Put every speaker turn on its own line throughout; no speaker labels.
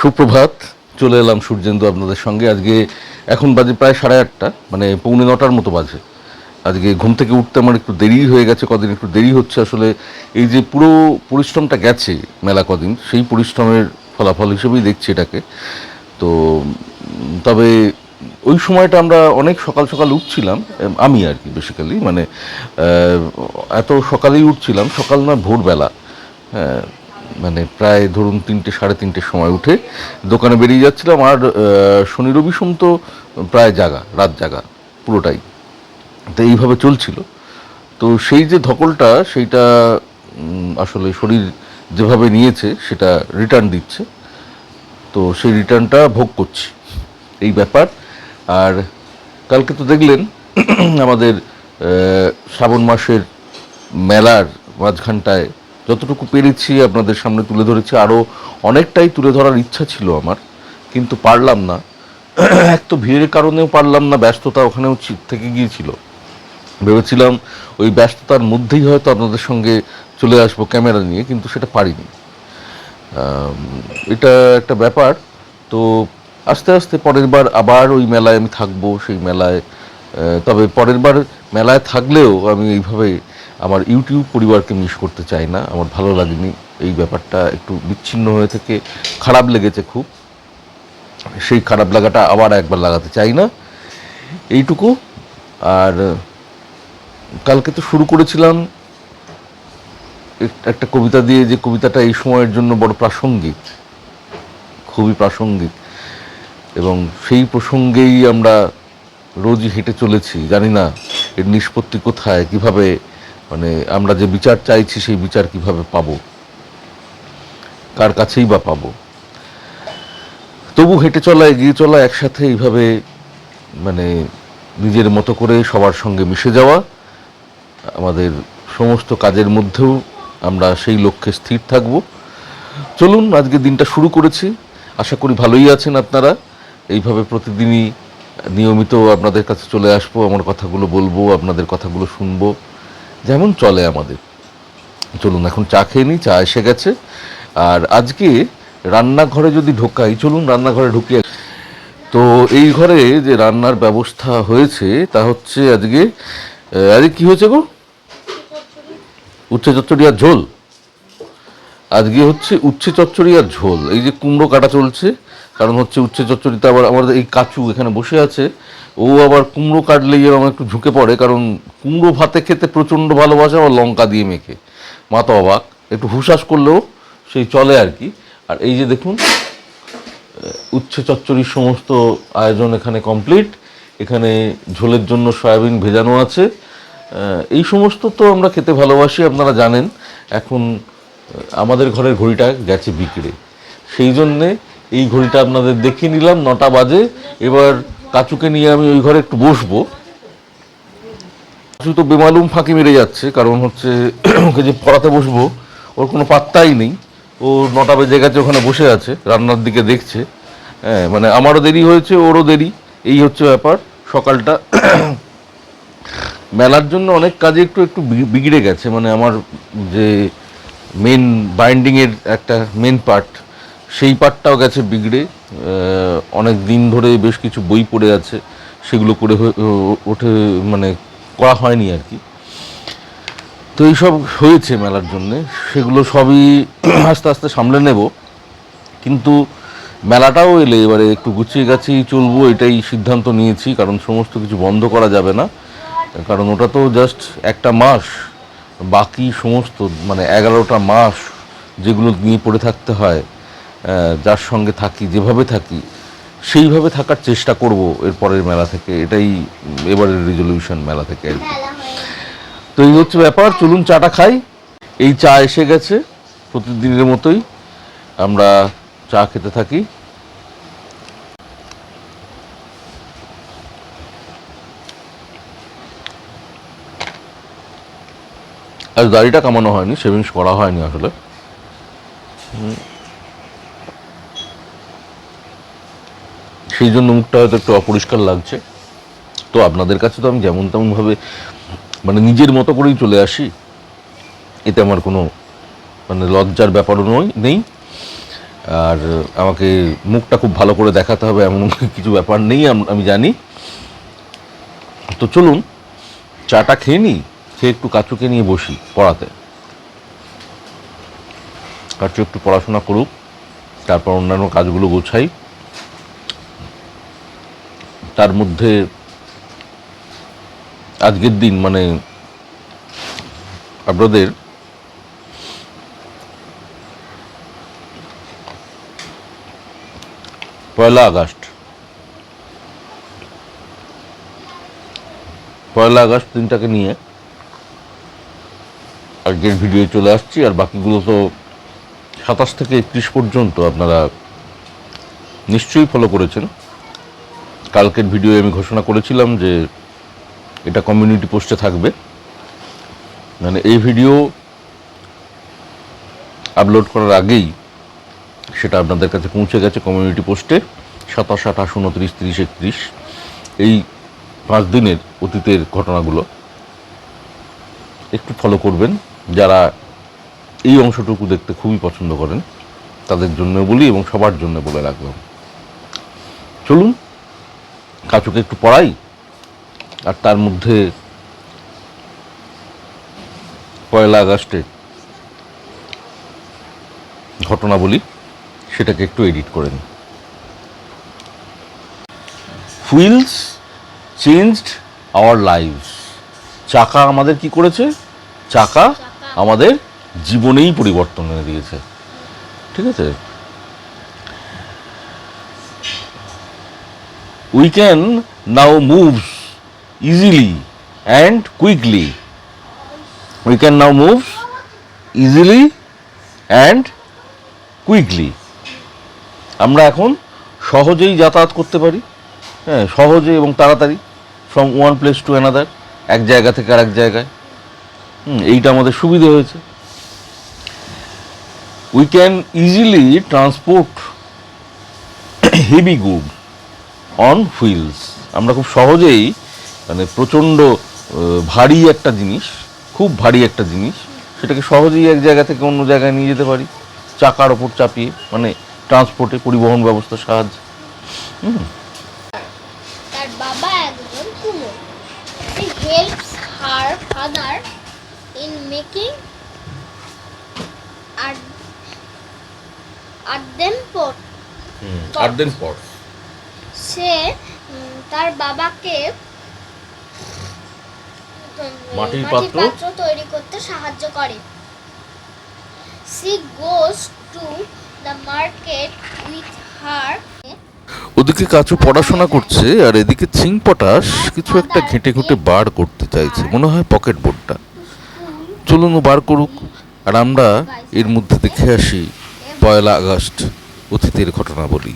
সুপ্রভাত, চলে এলাম সূর্যেন্দু আপনাদের সঙ্গে। আজকে এখন বাজে প্রায় সাড়ে আটটা মানে পৌনে নটার মতো বাজে। আজকে ঘুম থেকে উঠতে আমার একটু দেরি হয়ে গেছে, কদিন একটু দেরি হচ্ছে। আসলে এই যে পুরো পরিশ্রমটা গেছে মেলা কদিন, সেই পরিশ্রমের ফলাফল হিসেবেই দেখছি এটাকে। তো, তবে ওই সময়টা আমরা অনেক সকাল সকাল উঠছিলাম আমি আর কি বেসিক্যালি মানে এত সকালেই উঠছিলাম। সকাল না ভোরবেলা। হ্যাঁ মানে প্রায় ধরুন তিনটে, সাড়ে তিনটের সময় উঠে দোকানে বেরিয়ে যাচ্ছিলাম আর শনি রবি সোম তো প্রায় জাগা, রাত জাগা, পুরোটাই। তো এইভাবে চলছিল। তো সেই যে ধকলটা, সেইটা আসলে শরীর যেভাবে নিয়েছে, সেটা রিটার্ন দিচ্ছে। তো সেই রিটার্নটা ভোগ করছি, এই ব্যাপার। আর কালকে তো দেখলেন, আমাদের শ্রাবণ মাসের মেলার মাঝখানটায় যতটুকু পেরেছি আপনাদের সামনে তুলে ধরেছি আরও অনেকটাই তুলে ধরার ইচ্ছা ছিল আমার, কিন্তু পারলাম না। এক তো ভিড়ের কারণেও পারলাম না, ব্যস্ততা ওখানেও থেকে গিয়েছিল। ভেবেছিলাম ওই ব্যস্ততার মধ্যেই হয়তো আপনাদের সঙ্গে চলে আসব ক্যামেরা নিয়ে, কিন্তু সেটা পারিনি। এটা একটা ব্যাপার। তো আস্তে আস্তে পরের বার আবার ওই মেলায় আমি থাকব, সেই মেলায় তবে পরের বার মেলায় থাকলেও আমি এইভাবে আমার ইউটিউব পরিবারকে মিস করতে চাই না, আমার ভালো লাগেনি। এই ব্যাপারটা একটু বিচ্ছিন্ন হয়ে থেকে খারাপ লেগেছে খুব। সেই খারাপ লাগাটা আবার একবার লাগাতে চাই না। এইটুকু। আর, কালকে তো শুরু করেছিলাম একটা কবিতা দিয়ে যে কবিতাটা এই সময়ের জন্য বড় প্রাসঙ্গিক, খুবই প্রাসঙ্গিক। এবং সেই প্রসঙ্গেই আমরা রোজই হেঁটে চলেছি, জানি না এর নিষ্পত্তি কোথায়, কীভাবে মানে আমরা যে বিচার চাইছি সেই বিচার কীভাবে পাবো? কার কাছেই বা পাবো? তবু হেঁটে চলা, এগিয়ে চলা, একসাথে এইভাবে মানে নিজের মতো করে সবার সঙ্গে মিশে যাওয়া, আমাদের সমস্ত কাজের মধ্যেও আমরা সেই লক্ষ্যে স্থির থাকব। চলুন, আজকে দিনটা শুরু করেছি। আশা করি ভালোই আছেন আপনারা। এইভাবে প্রতিদিনই নিয়মিত আপনাদের কাছে চলে আসব, আমার কথাগুলো বলব, আপনাদের কথাগুলো শুনব। যেমন চলে আমাদের। চলুন, এখন চা খেয়ে নিই, চা এসে গেছে। আর আজকে রান্নাঘরে যদি ঢোকাই, চলুন রান্নাঘরে ঢুকিয়ে তো এই ঘরে যে রান্নার ব্যবস্থা হয়েছে, তা হচ্ছে আজকে আরে কি হয়েছে গো? উচ্ছে চচ্চড়ি আর ঝোল? আজকে হচ্ছে উচ্ছে চচ্চড়ি আর ঝোল। এই যে কুমড়ো কাটা চলছে কারণ হচ্ছে উচ্ছে চচ্চড়িতে আবার আমাদের এই কাচু এখানে বসে আছে, ও আবার কুমড়ো কাটলেই এরকম একটু ঝুঁকে পড়ে, কারণ কুমড়ো ভাতে খেতে প্রচণ্ড ভালোবাসে আবার লঙ্কা দিয়ে মেখে। মা তো অবাক, একটু হুশাস করলেও সেই চলে আর কি। আর এই যে দেখুন উচ্ছে চচ্চড়ির সমস্ত আয়োজন এখানে কমপ্লিট, এখানে ঝোলের জন্য সয়াবিন ভেজানো আছে। এই সমস্ত তো আমরা খেতে ভালোবাসি, আপনারা জানেন। এখন আমাদের ঘরের ঘড়িটা গেছে বিক্রে। সেই জন্যে এই ঘড়িটা আপনাদের দেখিয়ে নিলাম, নটা বাজে। এবার কাচুকে নিয়ে আমি ওই ঘরে একটু বসবো। কাচু তো বেমালুম ফাঁকি মেরে যাচ্ছে, কারণ হচ্ছে ওকে যে পড়াতে বসবো, ওর কোনো পাত্তাই নেই। ও নটা বেজে গেছে, ওখানে বসে আছে, রান্নার দিকে দেখছে। হ্যাঁ মানে আমারও দেরি হয়েছে, ওরও দেরি। এই হচ্ছে ব্যাপার, সকালটা। মেলার জন্য অনেক কাজে একটু একটু বিগড়ে গেছে মানে আমার যে মেন বাইন্ডিংয়ের একটা মেন পার্ট সেই পার্টটাও গেছে বিগড়ে অনেক দিন ধরে বেশ কিছু বই পড়ে আছে, সেগুলো করে ওঠে মানে করা হয়নি আর কি। তো এইসব হয়েছে মেলার জন্য, সেগুলো সবই আস্তে আস্তে সামলে নেব। কিন্তু মেলাটাও এলে এবারে একটু গুছিয়ে গাছিয়ে চলবো, এটাই সিদ্ধান্ত নিয়েছি, কারণ সমস্ত কিছু বন্ধ করা যাবে না। কারণ ওটা তো জাস্ট একটা মাস, বাকি সমস্ত মানে এগারোটা মাস যেগুলো নিয়ে পড়ে থাকতে হয় যার সঙ্গে থাকি, যেভাবে থাকি, সেইভাবে থাকার চেষ্টা করব এর পরের মেলা থেকে। এটাই এবারের রেজলিউশন মেলা থেকে আর কি। তো এই হচ্ছে ব্যাপার, চলুন চাটা খাই। এই চা এসে গেছে প্রতিদিনের মতোই। আমরা চা খেতে থাকি। আজ দাড়িটা কামানো হয়নি, সেভিংস করা হয়নি আসলে। সেই জন্য মুখটা হয়তো একটু অপরিষ্কার লাগছে। তো আপনাদের কাছে তো আমি যেমন তেমনভাবে মানে নিজের মতো করেই চলে আসি। এতে আমার কোনো মানে লজ্জার ব্যাপারও নয়, নেই। আর আমাকে মুখটা খুব ভালো করে দেখাতে হবে এমন কিছু ব্যাপার নেই আমি জানি। তো চলুন, চাটা খেয়ে নিই, খেয়ে একটু কাচুকে নিয়ে বসি পড়াতে। কাচু একটু পড়াশোনা করুক, তারপর অন্যান্য কাজগুলো গোছাই। তার মধ্যে আজকের দিন মানে আপনাদের পয়লা আগস্ট। পয়লা আগস্ট দিনটাকে নিয়ে আজকের ভিডিও চলে আসছি, আর বাকিগুলো তো সাতাশ থেকে একত্রিশ পর্যন্ত আপনারা নিশ্চয়ই ফলো করেছেন। কালকের ভিডিও আমি ঘোষণা করেছিলাম যে এটা কমিউনিটি পোস্টে থাকবে। মানে এই ভিডিও আপলোড করার আগেই সেটা আপনাদের কাছে পৌঁছে গেছে কমিউনিটি পোস্টে সাতাশ, আঠাশ, উনত্রিশ, তিরিশ, একত্রিশ। এই পাঁচ দিনের অতীতের ঘটনাগুলো একটু ফলো করবেন। যারা এই অংশটুকু দেখতে খুবই পছন্দ করেন, তাদের জন্য বলি এবং সবার জন্য বলে রাখলাম। চলুন কাচুকে একটু পড়াই, আর তার মধ্যে পয়লা আগস্টে ঘটনা বলি, সেটাকে একটু এডিট করে নিই। হুইলস চেঞ্জড আওয়ার লাইফস চাকা আমাদের কি করেছে? চাকা আমাদের জীবনেই পরিবর্তন এনে দিয়েছে। ঠিক আছে? We can now move easily and quickly. We can now move easily and quickly. আমরা এখন সহজেই যাতায়াত করতে পারি হ্যাঁ সহজে এবং তাড়াতাড়ি from one place to another এক জায়গা থেকে আর এক জায়গায় এইটা আমাদের সুবিধে হয়েছে। We can easily transport heavy good on wheels আমরা খুব সহজেই মানে প্রচণ্ড ভারী একটা জিনিস খুব ভারী একটা জিনিস সেটাকে সহজেই এক জায়গা থেকে অন্য জায়গায় নিয়ে যেতে পারি চাকার ওপর চাপিয়ে মানে ট্রান্সপোর্টে পরিবহন ব্যবস্থার সাহায্যে।
তার বাবা একজন কুমোর। He helps her father in making আর আর দেন পট সে তার বাবাকে
মাটির পাত্র?
তৈরি করতে সাহায্য করে। She goes to the market with her
ওদিকে কাচু পড়াশোনা করছে আর এদিকে চিং পটাশ কিছু একটা ঘেঁটে ঘুঁটে বার করতে চাইছে। মনে হয় পকেট বোর্ডটা চলুন ও বার করুক। আর আমরা এর মধ্যে দেখে আসি পয়লা আগস্ট অতীতের ঘটনা বলি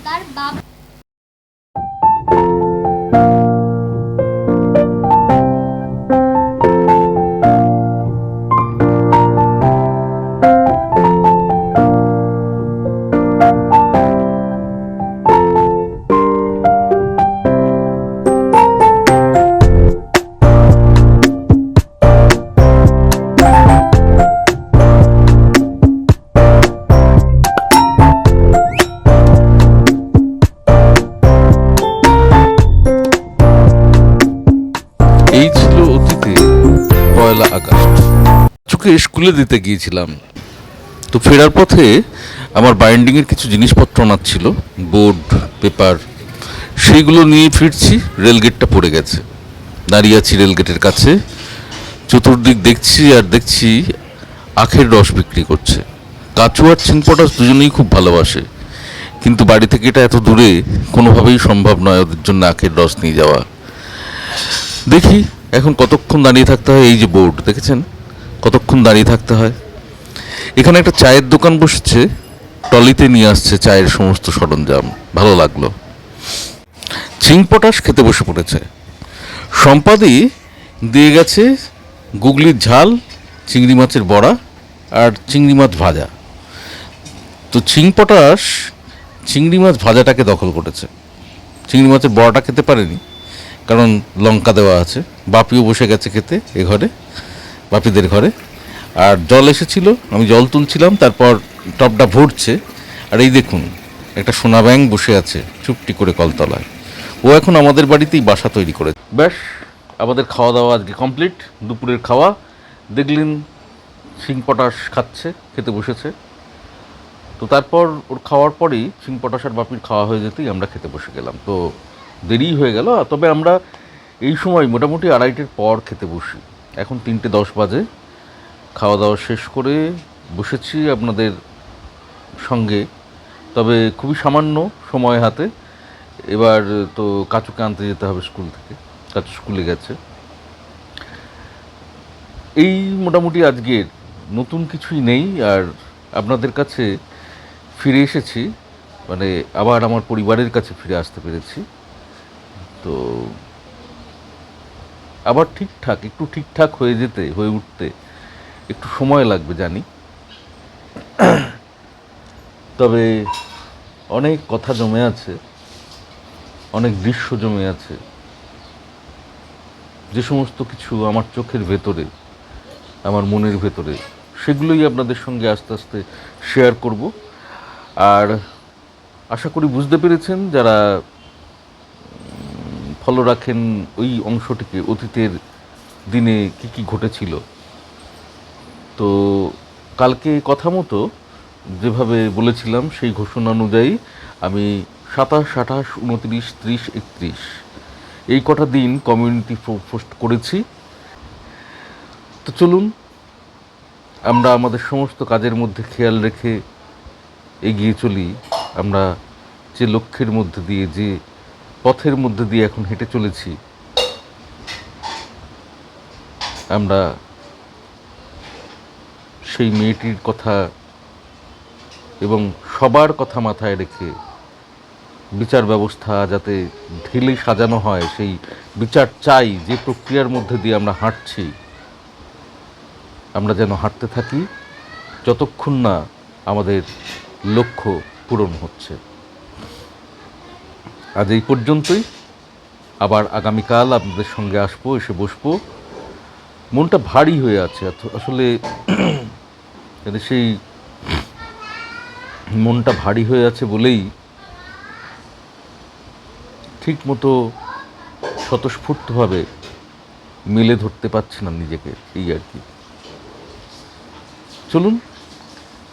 চোখে স্কুলে দিতে গিয়েছিলাম। তো ফেরার পথে আমার বাইন্ডিংয়ের কিছু জিনিসপত্র ছিল বোর্ড পেপার সেইগুলো নিয়ে ফিরছি রেলগেটটা পড়ে গেছে। দাঁড়িয়ে আছি রেলগেটের কাছে, চতুর্দিক দেখছি আর দেখছি আখের রস বিক্রি করছে। কাচু আর চিনপটাস দুজনেই খুব ভালোবাসে, কিন্তু বাড়ি থেকে এটা এত দূরে কোনোভাবেই সম্ভব নয় ওদের জন্য আখের রস নিয়ে যাওয়া। দেখি এখন কতক্ষণ দাঁড়িয়ে থাকতে হয় এই যে বোর্ড দেখেছেন? কতক্ষণ দাঁড়িয়ে থাকতে হয়? এখানে একটা চায়ের দোকান বসেছে টলিতে নিয়ে আসছে চায়ের সমস্ত সরঞ্জাম, ভালো লাগল। চিং পটাশ খেতে বসে পড়েছে। সম্পাদি দিয়ে গেছে গুগলির ঝাল, চিংড়ি মাছের বড়া আর চিংড়ি মাছ ভাজা। তো চিং পটাশ চিংড়ি মাছ ভাজাটাকে দখল করেছে। চিংড়ি মাছের বড়াটা খেতে পারেনি, কারণ লঙ্কা দেওয়া আছে। বাপিও বসে গেছে খেতে এ ঘরে। বাপিদের ঘরে। আর জল এসেছিল, আমি জল তুলছিলাম, তারপর টপটা ভরছে। আর এই দেখুন, একটা সোনা ব্যাং বসে আছে, চুপটি করে কলতলায়। ও এখন আমাদের বাড়িতেই বাসা তৈরি করে ব্যাস, আমাদের খাওয়া দাওয়া আজকে কমপ্লিট, দুপুরের খাওয়া। দেখলেন, শিং পটাশ খাচ্ছে, খেতে বসেছে। তো তারপর ওর খাওয়ার পরেই শিং পটাশ আর বাপির খাওয়া হয়ে যেতেই আমরা খেতে বসে গেলাম। তো দেরি হয়ে গেল, তবে আমরা এই সময় মোটামুটি আড়াইটের পর খেতে বসি। এখন তিনটে দশ বাজে। খাওয়া দাওয়া শেষ করে বসেছি আপনাদের সঙ্গে। তবে খুবই সামান্য সময় হাতে। এবার তো কাচুকে আনতে যেতে হবে স্কুল থেকে। কাচু স্কুলে গেছে। এই মোটামুটি আজকের। নতুন কিছুই নেই। আর আপনাদের কাছে ফিরে এসেছি। মানে আবার আমার পরিবারের কাছে ফিরে আসতে পেরেছি। তো আবার ঠিকঠাক, একটু ঠিকঠাক হয়ে যেতে, হয়ে উঠতে একটু সময় লাগবে, জানি। তবে অনেক কথা জমে আছে, অনেক দৃশ্য জমে আছে। যে সমস্ত কিছু আমার চোখের ভেতরে, আমার মনের ভেতরে, সেগুলোই আপনাদের সঙ্গে আস্তে আস্তে শেয়ার করব। আর আশা করি বুঝতে পেরেছেন, যারা ফলো রাখেন ওই অংশটিকে, অতীতের দিনে কি কি ঘটেছিল। তো কালকে কথা মতো যেভাবে বলেছিলাম সেই ঘোষণা অনুযায়ী আমি সাতাশ, আঠাশ, উনত্রিশ, ত্রিশ, একত্রিশ এই কটা দিন কমিউনিটি পোস্ট করেছি। তো চলুন, আমরা আমাদের সমস্ত কাজের মধ্যে খেয়াল রেখে এগিয়ে চলি। আমরা যে লক্ষ্যের মধ্যে দিয়ে যে পথের মধ্যে দিয়ে এখন হেঁটে চলেছি। আমরা সেই মেয়েটির কথা এবং সবার কথা মাথায় রেখে বিচার ব্যবস্থা যাতে ঢেলে সাজানো হয়, সেই বিচার চাই যে প্রক্রিয়ার মধ্যে দিয়ে আমরা হাঁটছি। আমরা যেন হাঁটতে থাকি, যতক্ষণ না আমাদের লক্ষ্য পূরণ হচ্ছে। আজ এই পর্যন্তই। আবার আগামীকাল আপনাদের সঙ্গে আসব, এসে বসবো। মনটা ভারী হয়ে আছে আসলে মানে সেই মনটা ভারী হয়ে আছে বলেই ঠিক মতো স্বতঃস্ফূর্তভাবে মেলে ধরতে পারছি না নিজেকে, এই আর কি। চলুন,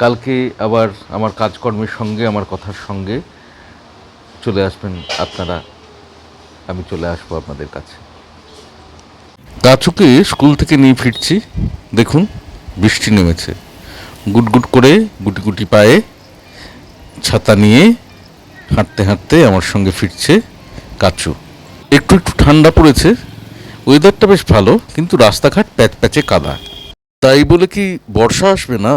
কালকে আবার আমার কাজকর্মের সঙ্গে, আমার কথার সঙ্গে চলে আসবেন, আপনারা, আমি চলে আসব আপনাদের কাছে। কাচুকে স্কুল থেকে নিয়ে ফিরছি। দেখুন, বৃষ্টি নেমেছে। গুটগুট করে গুটি গুটি পায়ে ছাতা নিয়ে হাঁটতে হাঁটতে আমার সঙ্গে ফিরছে কাচু। একটু একটু ঠান্ডা পড়েছে। ওয়েদারটা বেশ ভালো, কিন্তু রাস্তাঘাট প্যাচ প্যাচে কাদা। তাই বলে কি বর্ষা আসবে না?